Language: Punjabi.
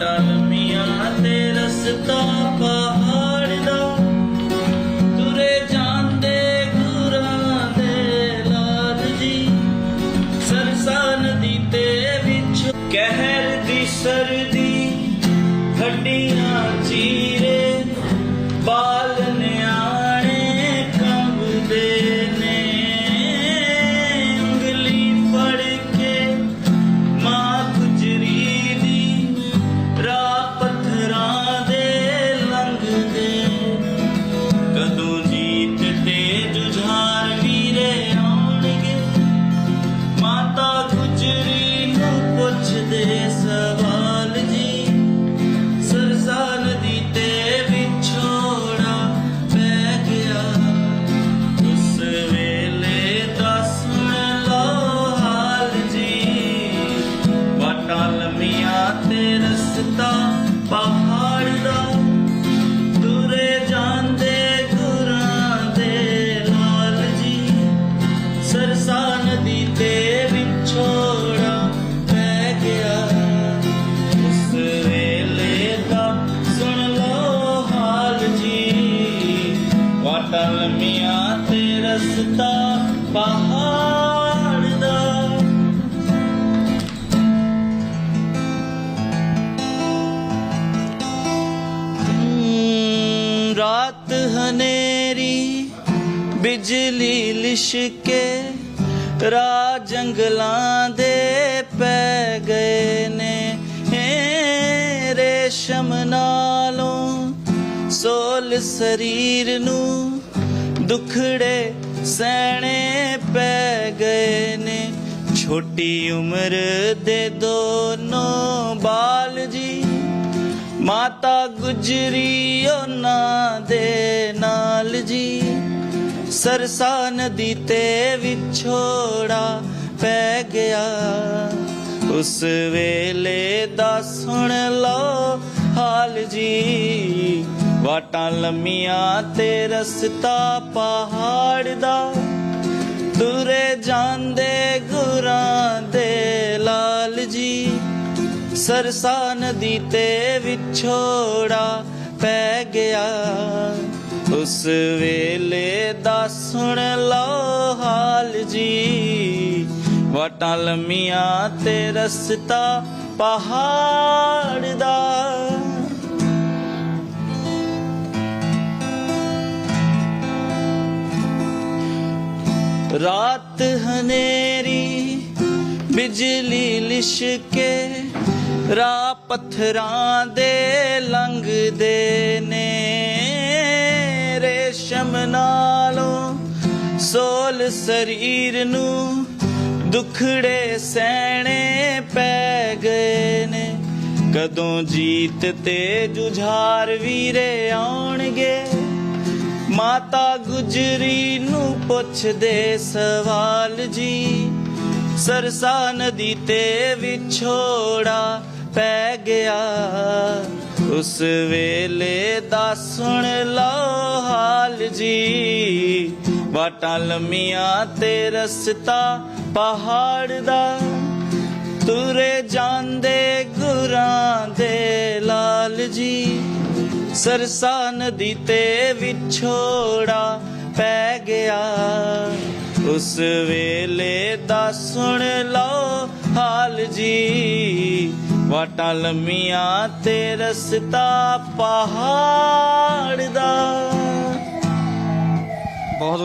ਵਾਟਾ ਲੰਮੀਆਂ ਤੇ ਰਸਤਾ ਵਾਟਾਂ ਲੰਮੀਆਂ ਤੇ ਰਸਤਾ ਪਹਾੜ ਦਾ। ਰਾਤ ਹਨੇਰੀ, ਬਿਜਲੀ ਲਿਸ਼ਕੇ ਰਾ ਜੰਗਲਾਂ ਦੇ ਪੈ ਗਏ ਨੇ। ਏ ਰੇਸ਼ਮ ਨਾਲੋਂ ਸੋਲ ਸਰੀਰ ਨੂੰ ਦੁਖੜੇ ਸਹਿਣੇ ਪੈ ਗਏ ਨੇ। ਛੋਟੀ ਉਮਰ ਦੇ ਦੋਨੋਂ ਬਾਲ ਜੀ, ਮਾਤਾ ਗੁਜਰੀ ਉਹਨਾਂ ਦੇ ਨਾਲ ਜੀ। ਸਰਸਾ ਨਦੀ ਤੇ ਵਿਛੋੜਾ ਪੈ ਗਿਆ। ਉਸ ਵੇਲੇ ਦਾ ਸੁਣ ਲਓ ਹਾਲ ਜੀ। ਵਾਟਾਂ ਲੰਮੀਆਂ ਤੇ ਰਸਤਾ ਪਹਾੜ ਦਾ। ਤੁਰੇ ਜਾਂਦੇ ਗੁਰਾਂ ਦੇ ਲਾਲ ਜੀ। ਸਰਸਾ ਨਦੀ ਤੇ ਵਿਛੋੜਾ ਪੈ ਗਿਆ। ਉਸ ਵੇਲੇ ਦਾ ਸੁਣ ਲਓ ਹਾਲ ਜੀ। ਵਾਟਾਂ ਲੰਮੀਆਂ ਤੇ ਰਸਤਾ ਪਹਾੜ ਦਾ। ਰਾਤ ਹਨੇਰੀ ਬਿਜਲੀ ਲਿਸ਼ਕੇ ਰਾ ਪੱਥਰਾਂ ਦੇ ਲੰਘਦੇ ਨੇ ਰੇਸ਼ਮ ਨਾਲੋਂ ਸੋਲ ਸਰੀਰ ਨੂੰ ਦੁਖੜੇ ਸਹਿਣੇ ਪੈ ਗਏ ਨੇ ਕਦੋਂ ਜੀਤ ਤੇ ਜੁਝਾਰ ਵੀਰੇ ਆਉਣਗੇ ਮਾਤਾ ਗੁਜਰੀ ਨੂੰ ਪੁੱਛਦੇ ਸਵਾਲ ਜੀ, ਸਰਸਾ ਨਦੀ ਤੇ ਵਿਛੋੜਾ ਪੈ ਗਿਆ। ਉਸ ਵੇਲੇ ਦਾ ਸੁਣ ਲਓ ਹਾਲ ਜੀ, ਵਾਟਾਂ ਲੰਮੀਆਂ ਤੇ ਰਸਤਾ ਪਹਾੜ ਦਾ। ਤੁਰੇ ਜਾਂਦੇ ਗੁਰਾਂ ਦੇ ਲਾਲ ਜੀ ਸਰਸਾ ਨਦੀ ਤੇ ਵਿਛੋੜਾ ਪੈ ਗਿਆ। ਉਸ ਵੇਲੇ ਦਾ ਸੁਣ ਲਓ ਹਾਲ ਜੀ। ਵਾਟਾਂ ਲੰਮੀਆਂ ਤੇ ਰਸਤਾ ਪਹਾੜ ਦਾ। ਬਹੁਤ